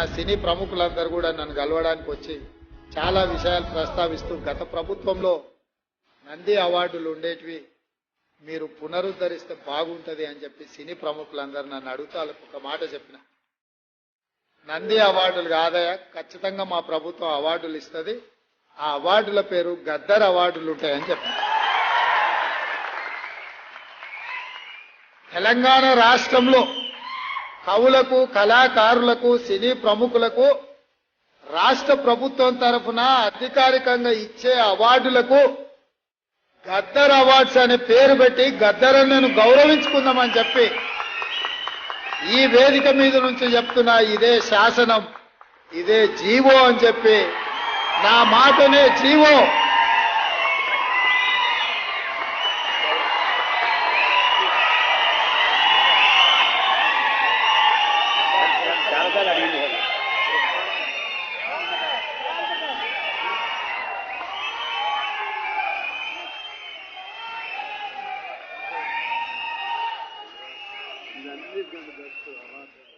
ఆ సినీ ప్రముఖులందరూ కూడా నన్ను కలవడానికి వచ్చి చాలా విషయాలు ప్రస్తావిస్తూ గత ప్రభుత్వంలో నంది అవార్డులు ఉండేటివి మీరు పునరుద్ధరిస్తే బాగుంటది అని చెప్పి సినీ ప్రముఖులందరూ నన్ను అడుగుతా ఒక మాట చెప్పిన. నంది అవార్డులు కాదయా ఖచ్చితంగా మా ప్రభుత్వం అవార్డులు ఇస్తుంది. ఆ అవార్డుల పేరు గద్దర్ అవార్డులు ఉంటాయని చెప్పిన. తెలంగాణ రాష్ట్రంలో కవులకు కళాకారులకు సినీ ప్రముఖులకు రాష్ట్ర ప్రభుత్వం తరఫున అధికారికంగా ఇచ్చే అవార్డులకు గద్దర్ అవార్డ్స్ అనే పేరు పెట్టి గద్దరన్నను గౌరవించుకుందామని చెప్పి ఈ వేదిక మీద నుంచి చెప్తున్నా ఇదే శాసనం ఇదే జీవో అని చెప్పి నా మాటనే GO. is going to go through a lot.